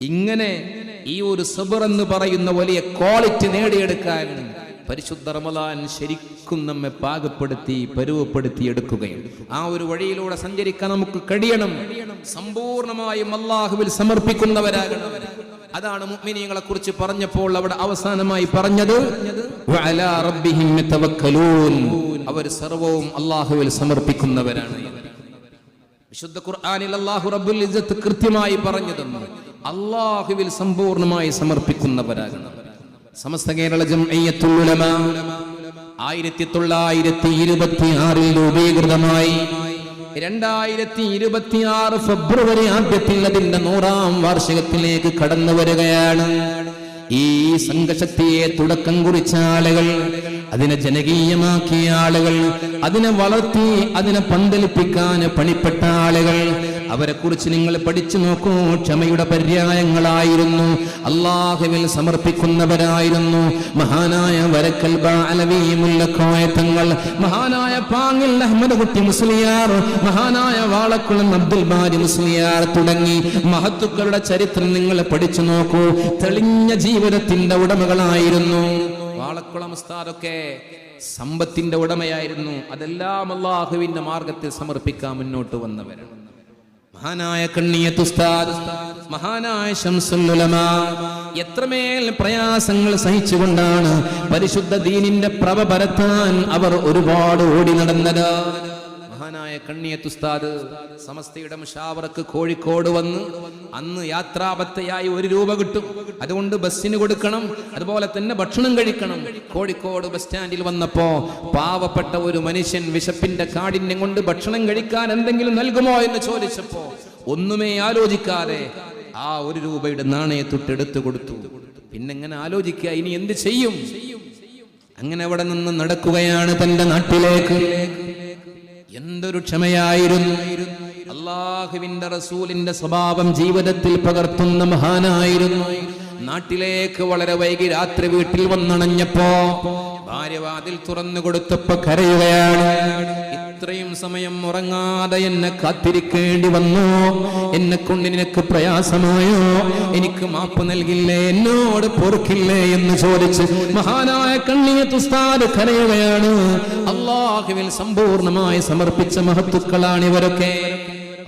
ഇങ്ങനെ ഈ ഒരു സബർ എന്ന് പറയുന്ന വലിയ ക്വാളിറ്റി നേടിയെടുക്കാൻ പരിശുദ്ധ റമദാൻ ശരിക്കും നമ്മെ പാകപ്പെടുത്തി പരുവപ്പെടുത്തി എടുക്കുകയും ആ ഒരു വഴിയിലൂടെ സഞ്ചരിക്കാൻ നമുക്ക് കഴിയണം. സമ്പൂർണമായും അള്ളാഹുവിൽ സമർപ്പിക്കുന്നവരാകണം. അതാണ് മുഅ്മിനീങ്ങളെ കുറിച്ച് പറഞ്ഞപ്പോൾ അവിടെ അവസാനമായി പറഞ്ഞത് അവർ സർവവും അള്ളാഹുവിൽ സമർപ്പിക്കുന്നവരാണ്. വിശുദ്ധ ഖുർആനിൽ അള്ളാഹു റബ്ബുൽ ഇസ്സത്ത് കൃത്യമായി പറഞ്ഞു തന്നു അള്ളാഹുവിൽ സമ്പൂർണമായി സമർപ്പിക്കുന്നവരാകണം. സമസ്ത കേരള ജംഇയ്യത്തുൽ ഉലമ ആയിരത്തി തൊള്ളായിരത്തി ഇരുപത്തി ആറിൽ രൂപീകൃതമായി രണ്ടായിരത്തി ഇരുപത്തി ആറ് ഫെബ്രുവരി ആദ്യത്തിൽ അതിന്റെ നൂറാം വാർഷികത്തിലേക്ക് കടന്നു വരികയാണ്. ഈ സംഘശക്തിയെ തുടക്കം കുറിച്ച ആളുകൾ അതിനെ ജനകീയമാക്കിയ ആളുകൾ അതിനെ വളർത്തി അതിനെ പന്തലിപ്പിക്കാൻ പണിപ്പെട്ട ആളുകൾ അവരെ കുറിച്ച് നിങ്ങൾ പഠിച്ചു നോക്കൂ. ക്ഷമയുടെ പര്യായങ്ങളായിരുന്നു. അള്ളാഹുവിൽ സമർപ്പിക്കുന്നവരായിരുന്നു. മഹാനായ വരക്കൽ തങ്ങൾ മഹാനായ പാങ്ങിൽ അഹമ്മദ് കുട്ടി മുസ്ലിയാർ മഹാനായ വാളക്കുളം അബ്ദുൽ ബാരി മുസ്ലിയാർ തുടങ്ങി മഹത്തുക്കളുടെ ചരിത്രം നിങ്ങൾ പഠിച്ചു നോക്കൂ. തെളിഞ്ഞ ജീവിതത്തിന്റെ ഉടമകളായിരുന്നു. വാളക്കുളം ഉസ്താദൊക്കെ സമ്പത്തിന്റെ ഉടമയായിരുന്നു. അതെല്ലാം അള്ളാഹുവിന്റെ മാർഗത്തിൽ സമർപ്പിക്കാൻ മുന്നോട്ട് വന്നവരാണ്. മഹാനായ കണ്ണിയത്ത് ഉസ്താദ് മഹാനായ ശംസുൽ ഉലമ എത്രമേൽ പ്രയാസങ്ങൾ സഹിച്ചുകൊണ്ടാണ് പരിശുദ്ധ ദീനിന്റെ പ്രഭ പരത്താൻ അവർ ഒരുപാട് ഓടി നടന്നത്. മഹാനായ കണ്ണിയത്ത് ഉസ്താദ് സമസ്തയുടെ മുഷാവറക്ക് കോഴിക്കോട് വന്ന് അന്ന് യാത്രാപത്തയായി ഒരു രൂപ കിട്ടും. അതുകൊണ്ട് ബസ്സിന് കൊടുക്കണം. അതുപോലെ തന്നെ ഭക്ഷണം കഴിക്കണം. കോഴിക്കോട് ബസ് സ്റ്റാൻഡിൽ വന്നപ്പോ പാവപ്പെട്ട ഒരു മനുഷ്യൻ വിശപ്പിന്റെ കാഠിന്യം കൊണ്ട് ഭക്ഷണം കഴിക്കാൻ എന്തെങ്കിലും നൽകുമോ എന്ന് ചോദിച്ചപ്പോ ഒന്നുമേ ആലോചിക്കാതെ ആ ഒരു രൂപയുടെ നാണയത്തൊട്ട് എടുത്തു കൊടുത്തു. പിന്നെ എങ്ങനെ ആലോചിക്കുക ഇനി എന്ത് ചെയ്യും? അങ്ങനെ അവിടെ നിന്ന് നടക്കുകയാണ് തന്റെ നാട്ടിലേക്ക്. എന്തൊരു ക്ഷമയായിരുന്നു. അള്ളാഹുവിന്റെ റസൂലിന്റെ സ്വഭാവം ജീവിതത്തിൽ പകർത്തുന്ന മഹാനായിരുന്നു. നാട്ടിലേക്ക് വളരെ വൈകി രാത്രി വീട്ടിൽ വന്നണഞ്ഞപ്പോ ഭാര്യ വാതിൽ തുറന്നു കൊടുത്തപ്പോ കരയുകയാണ്. ഇത്രയും സമയം ഉറങ്ങാതെ എന്നെ കാത്തിരിക്കേണ്ടി വന്നു. എന്നെ കൊണ്ട് നിനക്ക് പ്രയാസമായോ? എനിക്ക് മാപ്പ് നൽകില്ലേ? എന്നോട് പൊറുക്കില്ലേ എന്ന് ചോദിച്ച് മഹാനായ കണ്ണിയ തുസ്താദ് കരയുകയാണ്. അള്ളാഹുവിൽ സമ്പൂർണമായി സമർപ്പിച്ച മഹത്തുക്കളാണ് ഇവരൊക്കെ.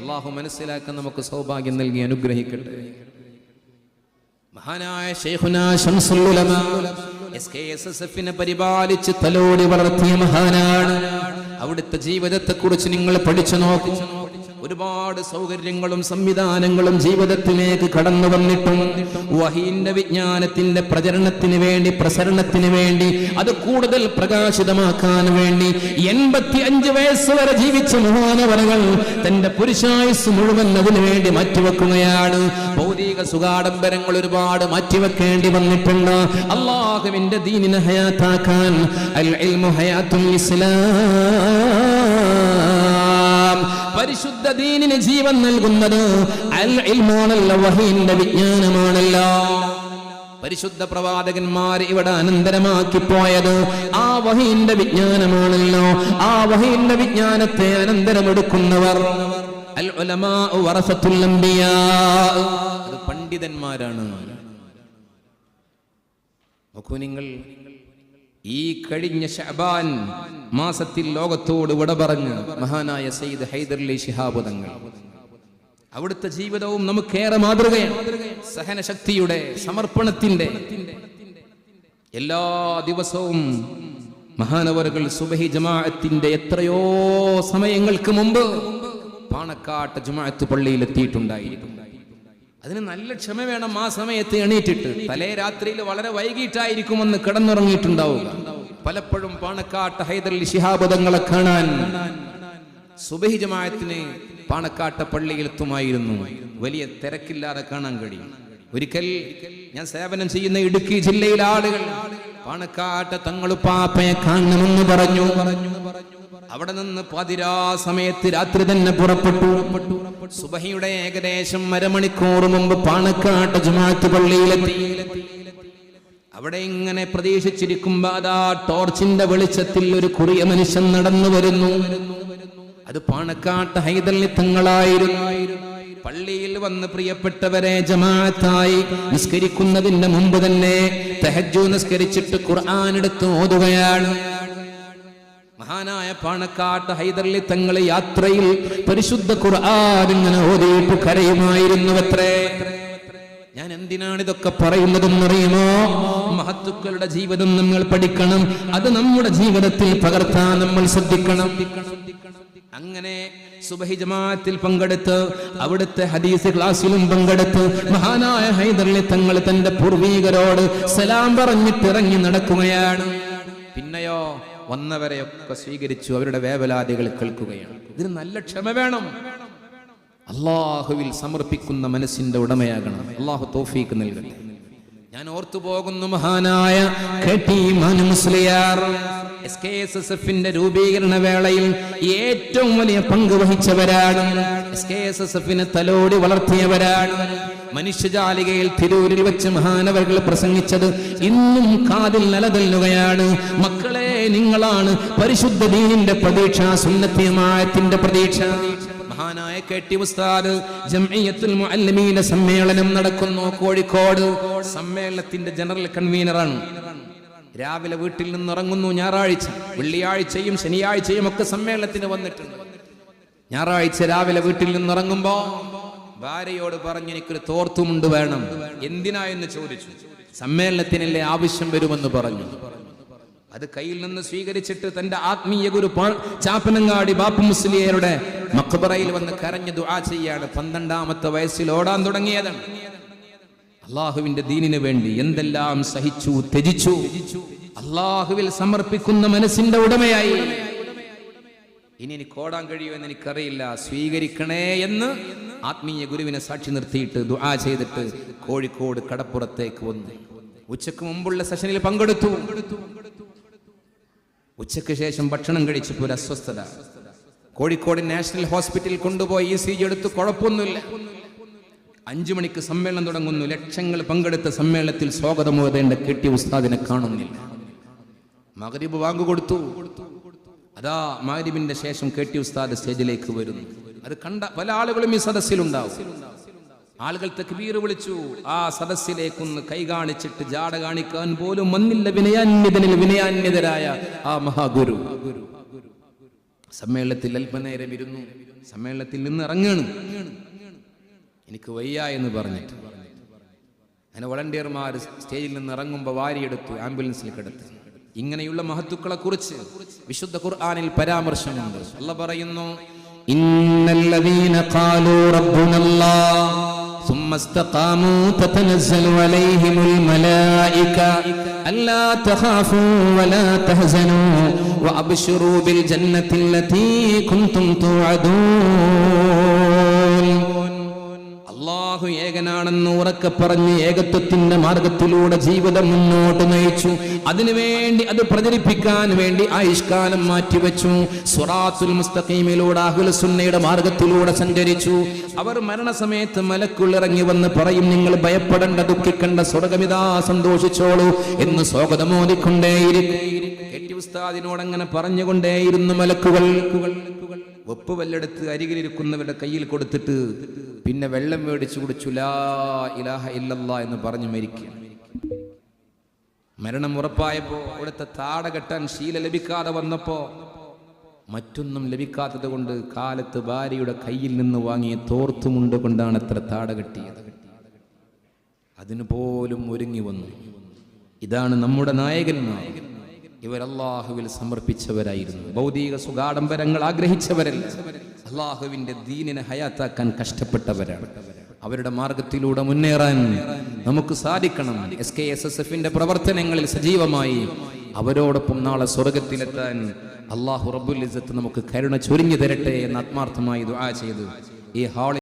അള്ളാഹു മനസ്സിലാക്കാൻ നമുക്ക് സൗഭാഗ്യം നൽകി അനുഗ്രഹിക്കട്ടെ. മഹാനായ ശൈഖുന Shamsul Ulama S K S S എഫിനെ പരിപാലിച്ച് തലോടി വളർത്തിയ മഹാനാണ്. അവിടുത്തെ ജീവിതത്തെ കുറിച്ച് നിങ്ങൾ പഠിച്ചു നോക്കും. ഒരുപാട് സൗകര്യങ്ങളും സംവിധാനങ്ങളും ജീവിതത്തിലേക്ക് കടന്നു വന്നിട്ടും വഹീന്റെ വിജ്ഞാനത്തിന്റെ പ്രചരണത്തിന് വേണ്ടി പ്രസരണത്തിന് വേണ്ടി അത് കൂടുതൽ പ്രകാശിതമാക്കാൻ വേണ്ടി എൺപത്തി അഞ്ച് വയസ്സ് വരെ ജീവിച്ച മഹാനവനകൾ തന്റെ പുരുഷായുസ് മുഴുവൻ അതിനു വേണ്ടി മാറ്റിവെക്കുകയാണ്. ഭൗതിക സുഖാഡംബരങ്ങൾ ഒരുപാട് മാറ്റിവെക്കേണ്ടി വന്നിട്ടുണ്ട്. അള്ളാഹുവിന്റെ ദീനിനെ ഹയാത്താക്കാൻ അൽ ഇൽമു ഇസ്ലാം. പരിശുദ്ധ ദീനിന് ജീവൻ നൽകുന്നത് അൽ ഇൽമാണല്ല വഹീന്റെ വിജ്ഞാനമാണല്ലോ. പരിശുദ്ധ പ്രവാചകന്മാർ ഇവിടെ അനന്തരമാക്കി പോയത് ആ വഹീന്റെ വിജ്ഞാനമാണല്ലോ. ആ വഹീന്റെ വിജ്ഞാനത്തെ അനന്തരമെടുക്കുന്നവർ അത് പണ്ഡിതന്മാരാണ്. നോക്കൂ നിങ്ങൾ ഈ കഴിഞ്ഞ ഷഅബാൻ മാസത്തിൽ ലോകത്തോട് വിട പറഞ്ഞ് മഹാനായ സയ്യിദ് ഹൈദർലി ശിഹാബ് തങ്ങൾ. അവിടുത്തെ ജീവിതവും നമുക്കേറെ മാതൃകയാണ്. സഹനശക്തിയുടെ സമർപ്പണത്തിന്റെ എല്ലാ ദിവസവും മഹാനവറുകൾ സുബഹി ജമാഅത്തിന്റെ എത്രയോ സമയങ്ങൾക്ക് മുമ്പ് പാണക്കാട്ട് ജമാഅത്ത് പള്ളിയിൽ എത്തിയിട്ടുണ്ടായിരുന്നു അതിന് നല്ല ക്ഷമ വേണം ആ സമയത്ത് എണീറ്റിട്ട്. തലേ രാത്രിയിൽ വളരെ വൈകിട്ടായിരിക്കുമെന്ന് കിടന്നുറങ്ങിയിട്ടുണ്ടാവുക. പലപ്പോഴും പാണക്കാട്ട് ഹൈദരലി ശിഹാബുദങ്ങളെ കാണാൻ സുബഹി പാണക്കാട്ട പള്ളിയിൽ എത്തുമായിരുന്നു വലിയ തിരക്കില്ലാതെ കാണാൻ കഴിയും. ഒരിക്കൽ ഞാൻ സേവനം ചെയ്യുന്ന ഇടുക്കി ജില്ലയിലെ ആളുകൾ പാണക്കാട്ട് തങ്ങളുപ്പാപ്പയെ കാണണമെന്ന് പറഞ്ഞു. അവിടെ നിന്ന് പതിരാ സമയത്ത് രാത്രി തന്നെ പുറപ്പെട്ടു. സുബഹിയുടെ ഏകദേശം അരമണിക്കൂർ മുമ്പ് പാണക്കാട്ട് ജുമാത്ത് പള്ളിയിലെത്തി. അവിടെ ഇങ്ങനെ പ്രതീക്ഷിച്ചിരിക്കുമ്പോ അതാ ടോർച്ചിന്റെ വെളിച്ചത്തിൽ ഒരു കുറിയ മനുഷ്യൻ നടന്നു വരുന്നു. അത് പാണക്കാട്ട് ഹൈതല്യത്തങ്ങളായിരുന്നു പള്ളിയിൽ വന്ന് പ്രിയപ്പെട്ടവരെ ജമാഅത്തായി നിസ്കരിക്കുന്നതിന്റെ മുമ്പ് തന്നെ തെഹജു നിസ്കരിച്ചിട്ട് ഖുർആൻ എടുത്ത് ഓതുകയാണ്. മഹാനായ പാണക്കാട്ട് ഹൈദർലി തങ്ങളെ യാത്രയിൽ പരിശുദ്ധ ഖുർആൻ ഇങ്ങനെ ഓതിയിട്ട് കരയുമായിരുന്നുവത്രേ. ഞാൻ എന്തിനാണ് ഇതൊക്കെ പറയുന്നതെന്നറിയുമോ? മഹത്തുക്കളുടെ ജീവിതം നമ്മൾ പഠിക്കണം. അത് നമ്മുടെ ജീവിതത്തിൽ പകർത്താൻ നമ്മൾ ശ്രദ്ധിക്കണം. അങ്ങനെ സുബഹി ജമാഅത്തിൽ പങ്കെടുത്ത് അവിടുത്തെ ഹദീസ് ക്ലാസ്സിലും പങ്കെടുത്ത് മഹാനായ ഹൈദറിലെ തങ്ങൾ തന്റെ പൂർവീകരോട് സലാം പറഞ്ഞിട്ടിറങ്ങി നടക്കുകയാണ്. പിന്നെയോ വന്നവരെയൊക്കെ സ്വീകരിച്ചു അവരുടെ വേവലാതികൾ കേൾക്കുകയാണ്. ഇതിന് നല്ല ക്ഷമ വേണം. അള്ളാഹുവിൽ സമർപ്പിക്കുന്ന മനസ്സിന്റെ ഉടമയാകണം. അള്ളാഹു തോഫീക്ക് നൽകട്ടെ. ഞാൻ ഓർത്തു പോകുന്നു മഹാനായ എസ് കെ എസ് രൂപീകരണ വേളയിൽ ഏറ്റവും വലിയ പങ്ക് വഹിച്ചവരാണ്. എസ് കെ എസ് എസ് എഫിനെ തലോടി വളർത്തിയവരാണ്. മനുഷ്യജാലികയിൽ തിരൂരിൽ വെച്ച് മഹാനവകൾ പ്രസംഗിച്ചത് ഇന്നും കാതിൽ നിലതല്ലുകയാണ് മക്കളെ നിങ്ങളാണ് പരിശുദ്ധ ദീനിന്റെ പ്രതീക്ഷ സുന്നത്തിയമായത്തിന്റെ പ്രതീക്ഷ. മഹാനായ കെ ടി ഉസ്താദ് ജംഇയ്യത്തുൽ സമ്മേളനം നടക്കുന്നു കോഴിക്കോട്. സമ്മേളനത്തിന്റെ ജനറൽ കൺവീനറാണ്. രാവിലെ വീട്ടിൽ നിന്ന് ഇറങ്ങുന്നു ഞായറാഴ്ച. വെള്ളിയാഴ്ചയും ശനിയാഴ്ചയും ഒക്കെ സമ്മേളനത്തിന് വന്നിട്ടുണ്ട്. ഞായറാഴ്ച രാവിലെ വീട്ടിൽ നിന്ന് ഇറങ്ങുമ്പോ ഭാര്യയോട് പറഞ്ഞു എനിക്കൊരു തോർത്തുമുണ്ട് വേണം. എന്തിനാ എന്ന് ചോദിച്ചു. സമ്മേളനത്തിനല്ലേ ആവശ്യം വരുമെന്ന് പറഞ്ഞു. അത് കയ്യിൽ നിന്ന് സ്വീകരിച്ചിട്ട് തന്റെ ആത്മീയ ഗുരു ചാപ്പനങ്ങാടി ബാപ്പു മുസ്ലിയരുടെ മക്ബറയിൽ വന്ന് കരഞ്ഞു ദുആ ചെയ്യാണ്. പന്ത്രണ്ടാമത്തെ വയസ്സിൽ ഓടാൻ തുടങ്ങിയതാണ് അള്ളാഹുവിന്റെ ദീനിന് വേണ്ടി എന്തെല്ലാം സഹിച്ചു ത്യജിച്ചു. അള്ളാഹുവിൽ സമർപ്പിക്കുന്ന മനസ്സിന്റെ ഉടമയായി. ഇനി എനിക്ക് ഓടാൻ കഴിയുമെന്ന് എനിക്കറിയില്ല. സ്വീകരിക്കണേ എന്ന് ആത്മീയ ഗുരുവിനെ സാക്ഷി നിർത്തിയിട്ട് ദുആ ചെയ്തിട്ട് കോഴിക്കോട് കടപ്പുറത്തേക്ക് വന്നു. ഉച്ചയ്ക്ക് മുമ്പുള്ള സെഷനിൽ പങ്കെടുത്തു. ഉച്ചയ്ക്ക് ശേഷം ഭക്ഷണം കഴിച്ചപ്പോൾ ഒരു അസ്വസ്ഥത. കോഴിക്കോട് നാഷണൽ ഹോസ്പിറ്റലിൽ കൊണ്ടുപോയി ഇ സി ജി എടുത്ത് കുഴപ്പമൊന്നുമില്ല. അഞ്ചു മണിക്ക് സമ്മേളനം തുടങ്ങുന്നു. ലക്ഷങ്ങൾ പങ്കെടുത്ത സമ്മേളനത്തിൽ സ്വാഗതം കെട്ടി ഉസ്താദിനെ കാണുന്നില്ല. മകരീബ് വാങ്ങു കൊടുത്തു. അതാ മകരീബിന്റെ ശേഷം കെട്ടി ഉസ്താദ് സ്റ്റേജിലേക്ക് വരുന്നു. അത് കണ്ട പല ആളുകളും ഈ സദസ്സിലുണ്ടാവും. ആളുകൾ തക്ബീർ വിളിച്ചു. ആ സദസ്സിലേക്കൊന്ന് കൈ കാണിച്ചിട്ട് ജാട കാണിക്കാൻ പോലും വന്നില്ല വിനയാന്യതനിൽ വിനയാന്യതരായ ആ മഹാഗുരു. സമ്മേളനത്തിൽ അല്പനേരം ഇരുന്നു. സമ്മേളനത്തിൽ നിന്ന് ഇറങ്ങണം. എനിക്ക് വയ്യ എന്ന് പറഞ്ഞിട്ട്. അങ്ങനെ വളണ്ടിയർമാർ സ്റ്റേജിൽ നിന്ന് ഇറങ്ങുമ്പോൾ വാരിയെടുത്തു ആംബുലൻസിൽ കിടത്തി. ഇങ്ങനെയുള്ള മഹത്തുക്കളെ കുറിച്ച് വിശുദ്ധ ഖുർആാനിൽ പരാമർശമുണ്ട്. അല്ല പറയുന്നു ഇന്നല്ലദീന ഖാലൂ റബ്ബുനല്ലാഹ് ثم استقاموا تتنزل عليهم الملائكة. ألا تخافوا ولا تهزنوا وأبشروا بالجنة التي كنتم توعدون. അള്ളാഹു ഏകനാണെന്ന് ഉറക്കെ പറഞ്ഞ് ഏകത്വത്തിന്റെ മാർഗത്തിലൂടെ ജീവിതം മുന്നോട്ട് നയിച്ചു. അതിനുവേണ്ടി അത് പ്രചരിപ്പിക്കാൻ വേണ്ടി ആയുഷ്കാലം മാറ്റിവെച്ചു. സുറാത്തുൽ മുസ്തഖീമിലൂടെ അഹുലസുന്നയുടെ മാർഗത്തിലൂടെ സഞ്ചരിച്ചു. അവർ മരണസമയത്ത് മലക്കുള്ളിറങ്ങി വന്ന് പറയും നിങ്ങൾ ഭയപ്പെടേണ്ട ദുഃഖിക്കേണ്ട സ്വർഗമിതാ സന്തോഷിച്ചോളൂ എന്ന് സ്വാഗതമോദിക്കൊണ്ടേയിരിക്കും കെട്ടി ഉസ്താദിനോട് അങ്ങനെ പറഞ്ഞുകൊണ്ടേയിരുന്നു മലക്കുകൾ. വെപ്പ് വല്ലെടുത്ത് അരികിലിരിക്കുന്നവരുടെ കയ്യിൽ കൊടുത്തിട്ട് പിന്നെ വെള്ളം മേടിച്ചു കുടിച്ചു ലാ ഇലാഹ ഇല്ലല്ല എന്ന് പറഞ്ഞു മരിക്കുക. മരണം ഉറപ്പായപ്പോ അവിടുത്തെ താട കെട്ടാൻ ശീല ലഭിക്കാതെ വന്നപ്പോ മറ്റൊന്നും ലഭിക്കാത്തത് കൊണ്ട് കാലത്ത് ഭാര്യയുടെ കയ്യിൽ നിന്ന് വാങ്ങിയ തോർത്തുമുണ്ട് കൊണ്ടാണ് അത്ര താട കെട്ടിയത്. അതിനു പോലും ഒരുങ്ങി വന്നു. ഇതാണ് നമ്മുടെ നായകന്മാർ. ഇവർ അള്ളാഹുവിൽ സമർപ്പിച്ചവരായിരുന്നു. ഭൗതിക സുഖാഡംബരങ്ങൾ ആഗ്രഹിച്ചവരല്ല. അള്ളാഹുവിന്റെ ദീനിനെ ഹയാത്താക്കാൻ കഷ്ടപ്പെട്ടവരാണ്. അവരുടെ മാർഗത്തിലൂടെ മുന്നേറാൻ നമുക്ക് സാധിക്കണം. എസ് കെ എസ് എസ് എഫിന്റെ പ്രവർത്തനങ്ങളിൽ സജീവമായി അവരോടൊപ്പം നാളെ സ്വർഗത്തിലെത്താൻ അള്ളാഹു റബുൽ നമുക്ക് കരുണ ചൊരിഞ്ഞു തരട്ടെ എന്ന് ആത്മാർത്ഥമായി ദുആ ചെയ്തു. ഈ ഹാളിൽ